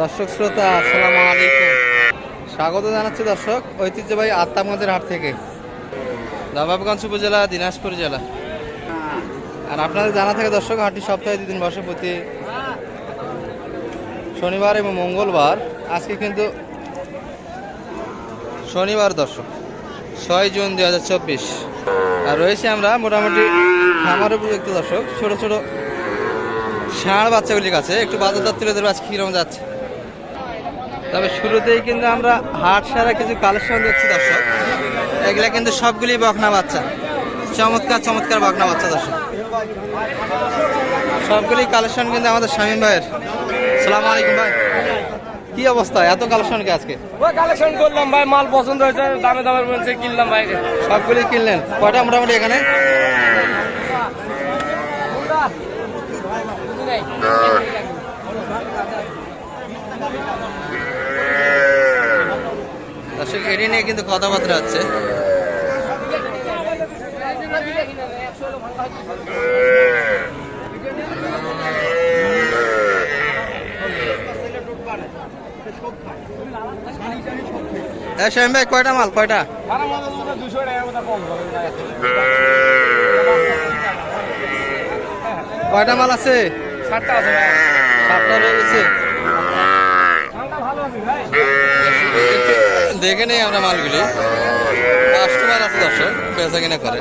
দর্শক শ্রোতা, আসসালামু আলাইকুম। স্বাগত জানাচ্ছি দর্শক, ঐতিহ্যবাহী আত্মামদের হাট থেকে। নবাবগঞ্জ উপজেলা, দিনাজপুর জেলা। আর আপনাদের জানা থাকে দর্শক, হাটটি সপ্তাহে দুদিন বসে প্রতি শনিবার এবং মঙ্গলবার। আজকে কিন্তু শনিবার দর্শক, ছয় জুন দুই হাজার চব্বিশ। আর রয়েছে আমরা মোটামুটি খামার উপযুক্ত দর্শক, ছোট ছোট ষাঁড় বাচ্চাগুলির কাছে। একটু বাজার ধরবো আজকে কীরকম যাচ্ছে। তবে শুরুতেই কিন্তু আমরা হাট সারা কিছু কালেকশন দেখছি দর্শক। এগুলা কিন্তু সবগুলি বকনা বাচ্চা। চমৎকার চমৎকার বকনা বাচ্চা দর্শক। সবগুলি কালেকশন কিন্তু আমাদের শামীম ভাইয়ের। সালাম আলাইকুম ভাই। কি অবস্থা? এত কালেকশন কি আজকে? ওই কালেকশন করলাম ভাই মাল পছন্দ হয়েছে দামে দামের মধ্যে কিনলাম ভাই। সবগুলি কিনলেন। কয়টা মোটামুটি এখানে? দর্শক, এটি নিয়ে কিন্তু কথাবার্তা আছে হ্যাঁ ভাই, কয়টা মাল? কয়টা? কয়টা মাল আছে? সাতটা আছে ভাই সাতটা রয়ে গেছে মালটা ভালো আছে ভাই দেখে নেই আমরা মালগুলি। কাস্টমার আছে দর্শক পেঁচা কিনা করে।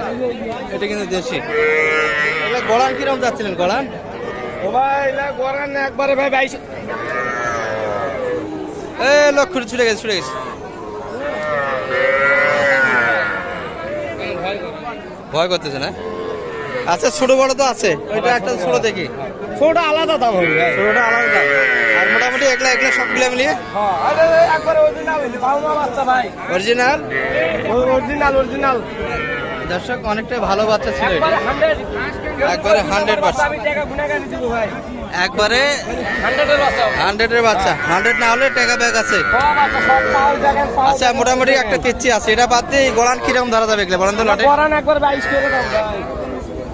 এটা কিন্তু দেশি। গড়ান কীরকম যাচ্ছিলেন গড়ান একবারে ভাই বাইশ। এ লক্ষ্য ছুটে গেছে ছুটে গেছে। ভয় করতেছে না? আচ্ছা ছোট বড় তো আছে। ওইটা একটা ছোট দেখি। ছোটটা আলাদা দাম হবে। ছোটটা আলাদা দাম। আর মোটামুটি একলা একলা সবগুলো মিলিয়ে? হ্যাঁ আরে একবারে অরিজিনাল বাউমা বাচ্চা ভাই। অরিজিনাল অরিজিনাল অরিজিনাল দর্শক অনেকটা ভালো বাচ্চা ছিল হান্ড্রেড একবারে 100% আমি টাকা গুনে গানি দিব ভাই। একবারে হান্ড্রেডের বাচ্চা। বাচ্চা। হান্ড্রেড না হলে টাকা ব্যাগ আছে। আচ্ছা মোটামুটি একটা পিচ্ছি আছে এটা বাদ দিয়ে গলান কীরকম ধরা যাবে এগুলো? বলেন তো লটে। গরান একবার বাইশ করে দাম ভাই।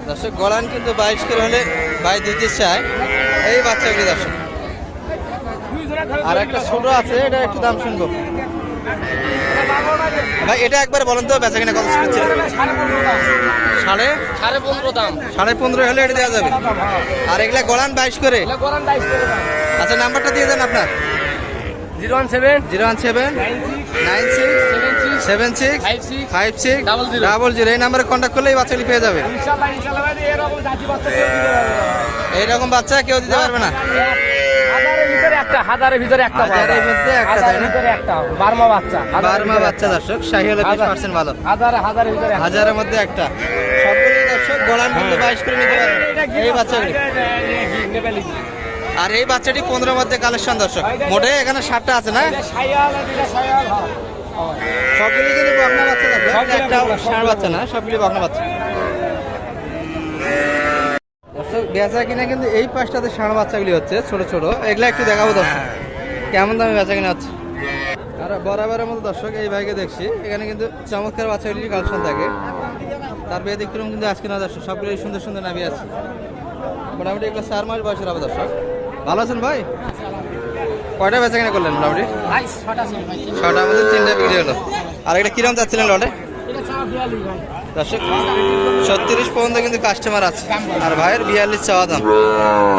দর্শক গলান কিন্তু বাইশ করে হলে বাইশ দিতে চায়। এই বাচ্চাগুলি দর্শক। আর একটা ছোট আছে এটা একটু দাম শুনব। ভাই এটা একবার বলেন তো বেচা কিনা কত হচ্ছে? সাড়ে? সাড়ে পনেরো দাম। সাড়ে পনেরো হলে এটা দেওয়া যাবে। আর এগুলা গলান বাইশ করে? আচ্ছা নাম্বারটা দিয়ে দেন আপনার। Zero one seven. Zero one seven. Nine six. Seven six. Five six. Double zero. এই নাম্বারে কন্ট্যাক্ট করলে এই বাচ্চাগুলি পেয়ে যাবে। এইরকম বাচ্চা কেউ দিতে পারবে না। একটা হাজারের ভিতরে একটা হাজারের মধ্যে একটা, হাজারের ভিতরে একটা বার্মা বাচ্চা। হাজারের বাচ্চা দর্শক শাহি হলে বিশ পার্সেন্ট ভালো। হাজার হাজারের ভিতরে হাজারের মধ্যে একটা। সবগুলি দর্শক গোলান কিন্তু বাইশ করে নিতে পারবে। এই বাচ্চাগুলি? আর এই বাচ্চাটি পনেরোর মধ্যে কালেকশন দর্শক। মোটে এখানে ষাটটা আছে না? হ্যাঁ। সবগুলি কিন্তু বকনা বাচ্চা একটা ষাঁড় বাচ্চা না? সবগুলি বকনা বাচ্চা। দর্শক বেচা কিনা কিন্তু এই পাঁচটাতে ষাঁড় বাচ্চাগুলি হচ্ছে ছোট ছোট। এগুলো একটু দেখাবো দর্শক। কেমন দামে বেচা কিনা হচ্ছে? আর বরাবরের মতো দর্শক এই ভাইকে দেখছি। এখানে কিন্তু চমৎকার বাচ্চাগুলির কালেকশন থাকে। তার ব্যতিক্রম কিন্তু আজকে না দর্শক সবগুলি সুন্দর সুন্দর নাবি আছে। মোটামুটি এগুলো চার মাস বয়সের হবে দর্শক। ভালো আছেন ভাই? কয়টা বেচা কিনা করলেন মোটামুটি? ছটা আমাদের তিনটা বিক্রি হলো। আর এটা কিরম যাচ্ছিলেন লটে? দর্শক ছত্রিশ পর্যন্ত কিন্তু কাস্টমার আছে। আর ভাইয়ের বিয়াল্লিশ চাওয়া দাম।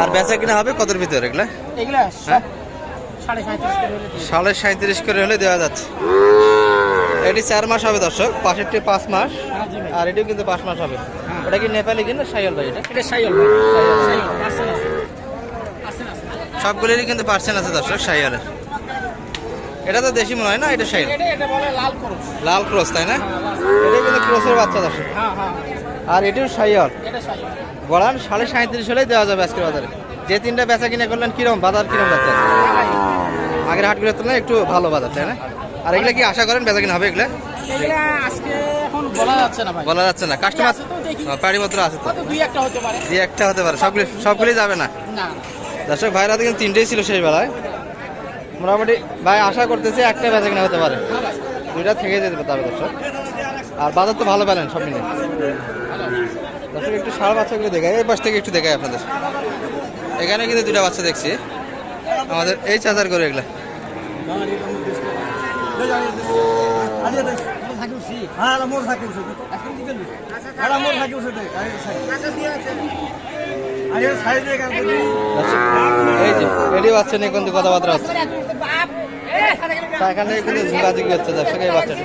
আর বেচা কিনা হবে কতর ভিতরে এগুলা? এগুলা হ্যাঁ? সাড়ে সাঁত্রিশ করে হলে দেওয়া যাচ্ছে। এটি চার মাস হবে দর্শক পাশেরটি পাঁচ মাস। হ্যাঁ। আর এটিও কিন্তু পাঁচ মাস হবে। ওটা কি নেপালি কিনা সাইল ভাই এটা? এটা সাইল। সবগুলিরই কিন্তু পার্সেন্ট আছে দর্শক সাইয়ালের। এটা তো দেশি মনে হয় না এটা বলে লাল। ক্রস। তাই না? এটা কিন্তু ক্রসের বাচ্চা দর্শক হ্যাঁ, হ্যাঁ, আর এটিও সাইল। গড়ান সাড়ে সাঁত্রিশ হলেই দেওয়া যাবে আজকের বাজারে। যে তিনটা বেচা কিনে করলেন কিরম বাজার কিরম যাচ্ছে? আগের হাটগুলোর তুলনায় একটু ভালো বাজার তাই না? আর এগুলা কি আশা করেন বেচা কিনা হবে এগুলা? এগুলা আজকে এখন বলা যাচ্ছে না বলা যাচ্ছে না। কাস্টমার আছে পাড়ি মাত্র আছে তো। দুই একটা হতে পারে। দিয়ে একটা হতে পারে। সবগুলি সবগুলি যাবে না? না। দর্শক ভাইরা কিন্তু তিনটেই ছিল সেই বেলায় মোটামুটি ভাই আশা করতেছি একটা বেচা কিনা হতে পারে। দুইটা থেকে যেতে পারবে দর্শক আর বাজার তো ভালো পেলেন সব মিলে দর্শক, একটু সারা বাচ্চাগুলো দেখায় এই পাশ থেকে একটু দেখায় আপনাদের। এখানে কিন্তু দুটা বাচ্চা দেখছি। আমাদের এই চাচার করে এগুলা। এই যে বাচ্চা নিয়ে কিন্তু কথাবার্তা তা এখানে কিন্তু ঝুঁকাঝুঁকি হচ্ছে দর্শক এই বাচ্চাটি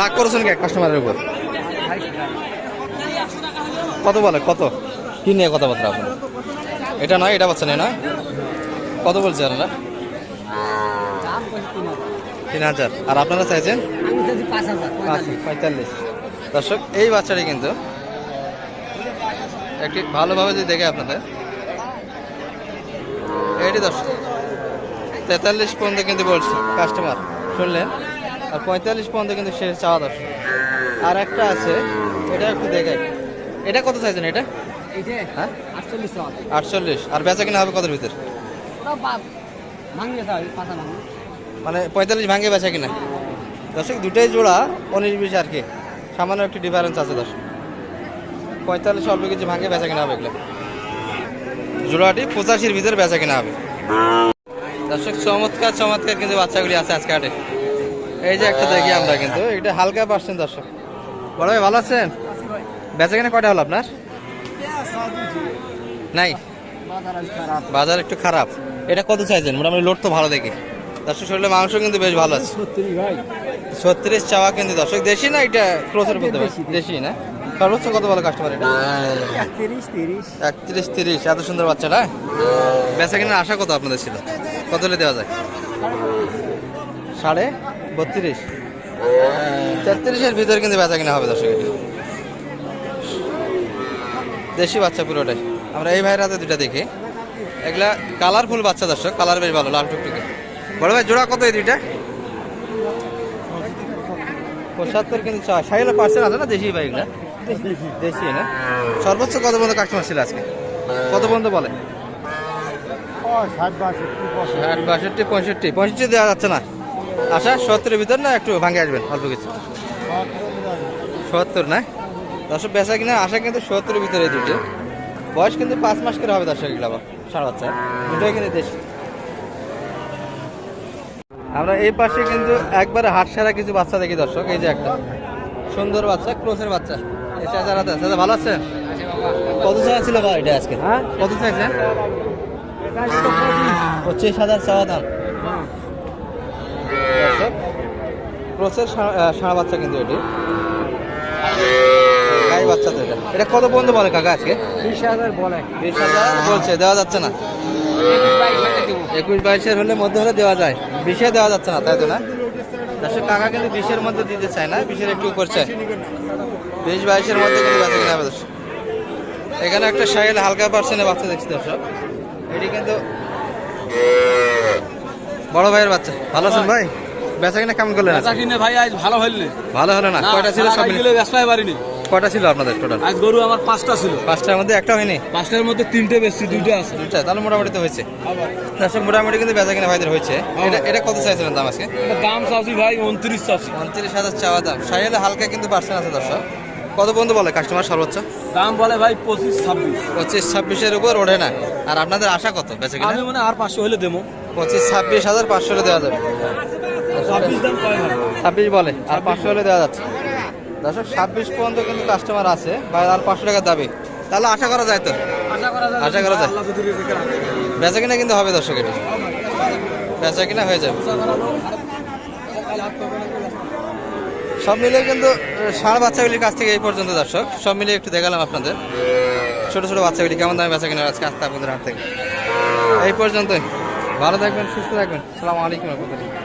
রাগ করেছেন কে কাস্টমারের উপর? কত বলে? কত? কি নিয়ে কথাবার্তা আপনার? এটা নয়, এটা নেই না? কত বলছে আপনারা? তিন হাজার। আর আপনারা চাইছেন? পঁয়তাল্লিশ দর্শক এই বাচ্চাটি কিন্তু একটি ভালোভাবে যদি দেখে আপনাদের। এটি দর্শক তেতাল্লিশ পর্যন্ত কিন্তু বলছে কাস্টমার শুনলেন? আর পঁয়তাল্লিশ পর্যন্ত কিন্তু শেষ চাওয়া দর্শক। আর একটা আছে এটা একটু দেখে। এটা কত চাইছেন এটা? হ্যাঁ? আটচল্লিশ আর বেচা কিনা হবে কতর ভিতর? মানে পঁয়তাল্লিশ ভাঙে বেচা কিনা? দর্শক দুটোই জোড়া উনিশ বিশ আর কি। সামান্য একটি ডিফারেন্স আছে দর্শক। পঁয়তাল্লিশ অল্প কিছু ভাঙে বেচা কেনা হবে এগুলো। জোড়াটি পঁচাশির ভিতরে বেচা কেনা হবে। দর্শক, চমৎকার চমৎকার কিন্তু বাচ্চাগুলি আছে আজকে হাটে। এই যে একটা দেখি আমরা কিন্তু, এটা হালকা পাচ্ছেন দর্শক। বড় ভাই, ভালো আছেন? বেচা কেনা কটা হলো আপনার? নাই? বাজার একটু খারাপ। এটা কত চাইছেন মোটামুটি লোড তো ভালো দেখি। দর্শক, শরীরে মাংস কিন্তু বেশ ভালো আছে। ছত্রিশ চাওয়া কিন্তু দর্শক দেশি না এটা ক্রোসের পারি দেশি না? সর্বোচ্চ কত ভালো কাস্টমার এটা? একত্রিশ তিরিশ। এত সুন্দর বাচ্চাটা বেচা কেনার আশা কত আপনাদের ছিল? কত হলে দেওয়া যায়? সাড়ে বত্রিশ। তেত্রিশের ভিতরে কিন্তু বেচা কিনা হবে দর্শক এটা। দেশি বাচ্চা পুরোটাই। আমরা এই ভাইয়ের হাতে দুটা দেখি। এগুলা কালারফুল বাচ্চা দর্শক কালার বেশ ভালো লাল টুকটুকে। বড় ভাই জোড়া কত এই দুইটা? পঁচাত্তর কিন্তু চাই সাইলে পার্সেন্ট আছে না দেশি ভাই এগুলা? দেশি, না? সর্বোচ্চ কত পর্যন্ত কাস্টমার ছিল আজকে? কত পর্যন্ত বলে? ষাট, বাষট্টি, পঁয়ষট্টি। পঁয়ষট্টি দেওয়া যাচ্ছে না। আশা সত্তরের ভিতর না একটু ভাঙে আসবেন, অল্প কিছু? সত্তর, না? দর্শক, বেচা কিনা আশা কিন্তু সত্তরের ভিতরে দুটো। বয়স কিন্তু পাঁচ মাস করে হবে দর্শক এগুলো আবার সাড়ে বাচ্চা দুটোই কিন্তু দেশি। আমরা এই পাশে কিন্তু একবারে হাট সারা কিছু বাচ্চা দেখি দর্শক এই যে একটা সুন্দর বাচ্চা ক্রোসের বাচ্চা। চাচা ভালো আছেন? কত চাই ছিল বা এটা আজকে? হ্যাঁ? কত চাইছেন পঁচিশ হাজার চাওয়া দাম। ক্রোসের আহ, বাচ্চা কিন্তু এটি। গাই বাচ্চা তো এটা। এটা কত পর্যন্ত বলে কাকা আজকে? বিশ হাজার বলে। বিশ হাজার বলছে দেওয়া যাচ্ছে না। একুশ বাইশের হলে মধ্যে হলে দেওয়া যায়। বিশে দেওয়া যাচ্ছে না তাই তো না? দর্শক টাকা কিন্তু বিশের মধ্যে দিতে চায় না বিশের একটু উপর চায়। বিশ বাইশের মধ্যে কিন্তু বেচা কিনা দর্শক এখানে একটা সাইকেল হালকা পার্সেন্টে বাচ্চা দেখছি দর্শক। এটি কিন্তু বড় ভাইয়ের বাচ্চা। ভালো আছেন ভাই? বেচা কিনা কেমন করলেন? আজকে? কিনে ভাই আজ ভালো হইল ভালো হলো না? কয়টা ছিল সব মিলে? ব্যবসায় পারিনি। কয়টা ছিল আপনাদের টোটাল আজ গরু আমার পাঁচটা ছিল। পাঁচটার মধ্যে একটা হয়নি? পাঁচটার মধ্যে তিনটে বেশি দুইটা আছে। দুইটা তাহলে মোটামুটি তো হয়েছে। দর্শক মোটামুটি কিন্তু বেচা কিনা ভাইদের হয়েছে। এটা এটা কত চাইছিলেন দাম আজকে? দাম চাচ্ছি ভাই উনত্রিশ চাচ্ছি। উনত্রিশ হাজার চাওয়া দাম। সাইলে হালকা কিন্তু পার্সেন্ট আছে দর্শক? কত বন্ধু বলে কাস্টমার সর্বোচ্চ? দাম বলে ভাই পঁচিশ ছাব্বিশ। পঁচিশ ছাব্বিশের উপর ওঠে না। আর আপনাদের আশা কত বেচে কিনা? আমি মানে আর পাঁচশো হলে দেবো। পঁচিশ ছাব্বিশ হাজার পাঁচশো হলে দেওয়া যাবে। ছাব্বিশ বলে আর পাঁচশো হলে দেওয়া যাচ্ছে। দর্শক ছাব্বিশ পর্যন্ত কিন্তু কাস্টমার আছে বা আর পাঁচশো টাকার দাবি। তাহলে আশা করা যায় তো? আশা করা যায়। বেচা কিনা কিন্তু হবে দর্শক এটি। বেচা কিনা হয়ে যাবে। সব মিলিয়ে কিন্তু ষাঁড় বাচ্চাগুলির কাছ থেকে এই পর্যন্ত দর্শক। সব মিলিয়ে একটু দেখালাম আপনাদের। ছোট ছোট বাচ্চাগুলি কেমন দামে বেচা কিনা আজকে আসতে আপনাদের হাত থেকে। এই পর্যন্ত ভালো থাকবেন সুস্থ থাকবেন। সালাম আলাইকুম রহমতুল্লাহ।